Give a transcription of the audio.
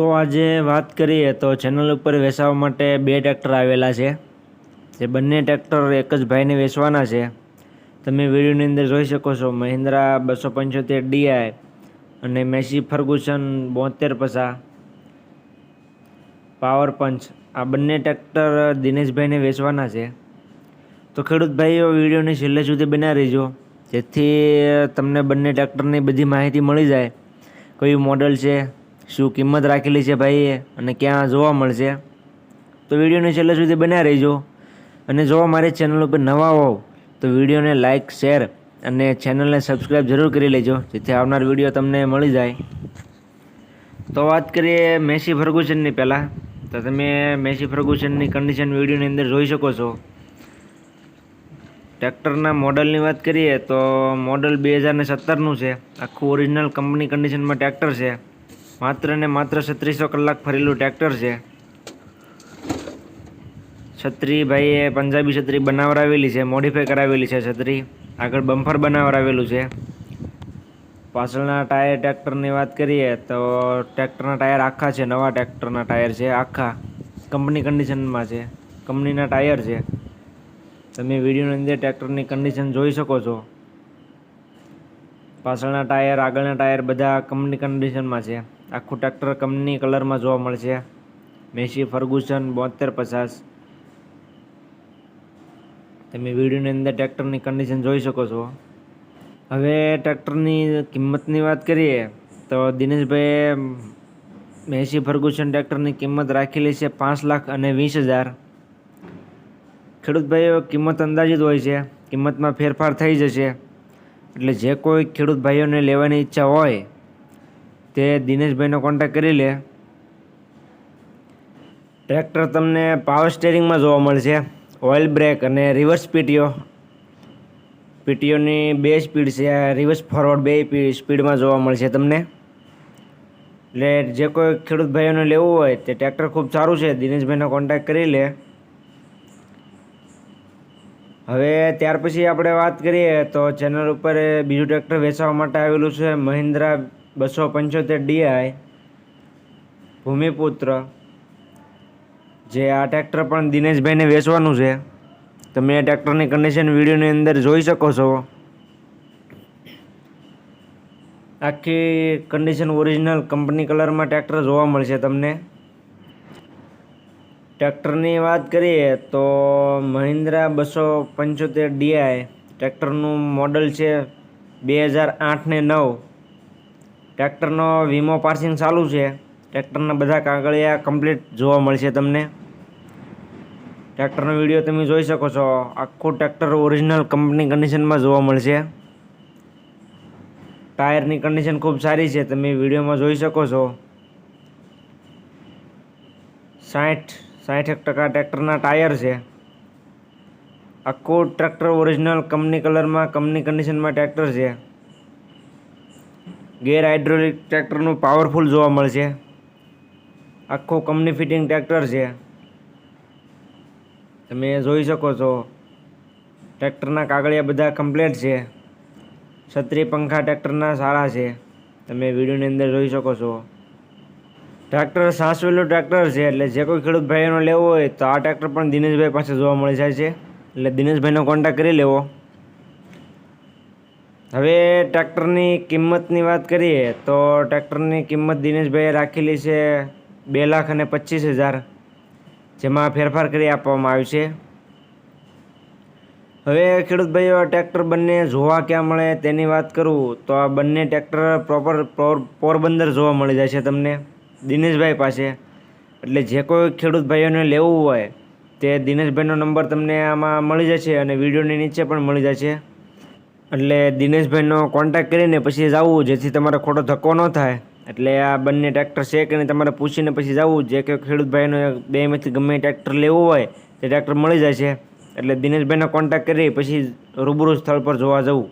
તો આજે વાત કરીએ તો ચેનલ ઉપર વેચાવા માટે બે ટ્રેક્ટર આવેલા છે. જે બંને ટ્રેક્ટર એક જ ભાઈને વેચવાના છે. તમે વિડીયોની અંદર જોઈ શકો છો, મહિન્દ્રા બસો પંચોતેર ડીઆઈ અને મેસી ફર્ગુસન બોતેર પસા. પાવર પંચ, આ બંને ટ્રેક્ટર દિનેશભાઈને વેચવાના છે. તો ખેડૂત ભાઈઓ, વિડીયોની છેલ્લે સુધી બના રહીજો, જેથી તમને બંને ટ્રેક્ટરની બધી માહિતી મળી જાય. કયું મોડલ છે શું કિંમત રાખેલી છે ભાઈએ અને ક્યાં જોવા મળશે? તો વિડીયોને છેલ્લે સુધી બન્યા રહીજો. અને જો મારી ચેનલ ઉપર નવા હોવ, તો વિડીયોને લાઇક શેર અને ચેનલને સબસ્ક્રાઈબ જરૂર કરી લેજો, જેથી આવનાર વીડિયો તમને મળી જાય. તો વાત કરીએ મેસી ફર્ગુસનની પહેલાં. તો તમે મેસી ફર્ગુસનની કન્ડિશન વિડીયોની અંદર જોઈ શકો છો. ટ્રેક્ટરના મોડલની વાત કરીએ, તો મોડલ બે હજાર ને સત્તરનું છે. આખું ઓરિજિનલ કંપની કન્ડિશનમાં ટ્રેક્ટર છે. માત્ર ને માત્ર છત્રીસો કલાક ફરેલું ટ્રેક્ટર છે. છત્રી ભાઈએ પંજાબી છત્રી બનાવરાવેલી છે મોડિફાઈ કરાવેલી છે છત્રી. આગળ બમ્ફર બનાવરાવેલું છે. પાછળના ટાયર ટ્રેક્ટરની વાત કરીએ તો ટ્રેક્ટરના ટાયર આખા છે, નવા ટ્રેક્ટરના ટાયર છે, આખા. કંપની કન્ડિશનમાં છે કંપનીના ટાયર છે. તમે વિડીયોની અંદર ટ્રેક્ટરની કન્ડિશન જોઈ શકો છો. પાછળના ટાયર આગળના ટાયર બધા કંપની કન્ડિશનમાં છે. આખું ટ્રેક્ટર કંપની કલરમાં જોવા મળશે. મેસી ફર્ગુસન, બોતેર પચાસ. તમે વિડીયોની અંદર ટ્રેક્ટરની કન્ડિશન જોઈ શકો છો. હવે ટ્રેક્ટરની કિંમતની વાત કરીએ, તો દિનેશભાઈએ મેસી ફર્ગુસન ટ્રેક્ટરની કિંમત રાખેલી છે પાંચ લાખ અને વીસ હજાર. ખેડૂતભાઈઓ, કિંમત અંદાજિત હોય છે. કિંમતમાં ફેરફાર થઈ જશે. એટલે જે કોઈ ખેડૂત ભાઈઓને લેવાની ઈચ્છા હોય તે દિનેશભાઈનો કોન્ટેક્ટ કરી લે. ટ્રેક્ટર તમને પાવર સ્ટેરિંગમાં જોવા મળશે. ઓઇલ બ્રેક અને રિવર્સ પીટીઓ પીટીઓની બે સ્પીડ છે રિવર્સ ફોરવર્ડ બે સ્પીડમાં જોવા મળશે તમને. એટલે જે કોઈ ખેડૂત ભાઈઓને લેવું હોય, તે ટ્રેક્ટર ખૂબ સારું છે, દિનેશભાઈનો કોન્ટેક્ટ કરી લે. હવે ત્યાર પછી આપણે વાત કરીએ તો ચેનલ ઉપર બીજું ટ્રેક્ટર વેચવા માટે આવેલું છે, મહિન્દ્રા બસો પંચોતેર ડીઆઈ, ભૂમિપુત્ર, જે આ ટ્રેક્ટર પણ દિનેશભાઈને વેચવાનું છે. તમે આ ટ્રેક્ટરની કન્ડિશન વિડીયોની અંદર જોઈ શકો છો. આખી કન્ડિશન ઓરિજિનલ કંપની કલરમાં ટ્રેક્ટર જોવા મળશે તમને. ટ્રેક્ટરની વાત કરીએ તો મહિન્દ્રા બસો પંચોતેર ડીઆઈ ટ્રેક્ટરનું મોડલ છે બે હજાર આઠ ને નવ. ટ્રેક્ટરનો વીમો પાર્સિંગ ચાલુ છે. ટ્રેક્ટરના બધા કાગળિયા કમ્પ્લીટ જોવા મળશે તમને. ટ્રેક્ટરનો વીડિયો તમે જોઈ શકો છો. આખું ટ્રેક્ટર ઓરિજિનલ કંપની કન્ડિશનમાં જોવા મળશે. ટાયરની કન્ડિશન ખૂબ સારી છે. તમે વિડીયોમાં જોઈ શકો છો. સાઠ સાઠ ટકા ટ્રેક્ટરના ટાયર છે. આખું ટ્રેક્ટર ઓરિજિનલ કંપની કલરમાં, કંપની કન્ડિશનમાં ટ્રેક્ટર છે. ગેર હાઇડ્રોલિક ટ્રેક્ટરનું પાવરફુલ જોવા મળશે આખું કંપની ફિટિંગ ટ્રેક્ટર છે. તમે જોઈ શકો છો, ટ્રેક્ટરના કાગળિયા બધા કમ્પ્લેટ છે. છત્રી પંખા ટ્રેક્ટરના સારા છે. તમે વિડીયોની અંદર જોઈ શકો છો. ટ્રેક્ટર સાસવેલું ટ્રેક્ટર છે, એટલે જે કોઈ ખેડૂત ભાઈઓનો લેવો હોય તો આ ટ્રેક્ટર પણ દિનેશભાઈ પાસે જોવા મળી જાય છે. એટલે દિનેશભાઈનો કોન્ટેક્ટ કરી લેવો. હવે ટ્રેક્ટરની કિંમતની વાત કરીએ તો ટ્રેક્ટરની કિંમત દિનેશભાઈએ રાખેલી છે બે લાખ અને પચીસ હજાર, જેમાં ફેરફાર કરી આપવામાં આવ્યું છે. હવે ખેડૂત ભાઈઓ ટ્રેક્ટર બંને જોવા ક્યાં મળે તેની વાત કરું તો આ બંને ટ્રેક્ટર પ્રોપર પોરબંદર જોવા મળી જાય છે તમને દિનેશભાઈ પાસે. એટલે જે કોઈ ખેડૂત ભાઈઓને લેવું હોય તે દિનેશભાઈનો નંબર તમને આમાં મળી જશે અને વિડીયોની નીચે પણ મળી જશે. એટલે દિનેશભાઈનો કોન્ટેક્ટ કરીને પછી જવું, જેથી તમારે ખોટો ધક્કો ન થાય. એટલે આ બંને ટ્રેક્ટર છે કે તમારે પૂછીને પછી જવું. જે કે ખેડૂતભાઈનો બેમાંથી ગમે ટ્રેક્ટર લેવું હોય, તે ટ્રેક્ટર મળી જાય છે એટલે દિનેશભાઈનો કોન્ટેક્ટ કરી પછી રૂબરૂ સ્થળ પર જોવા જવું.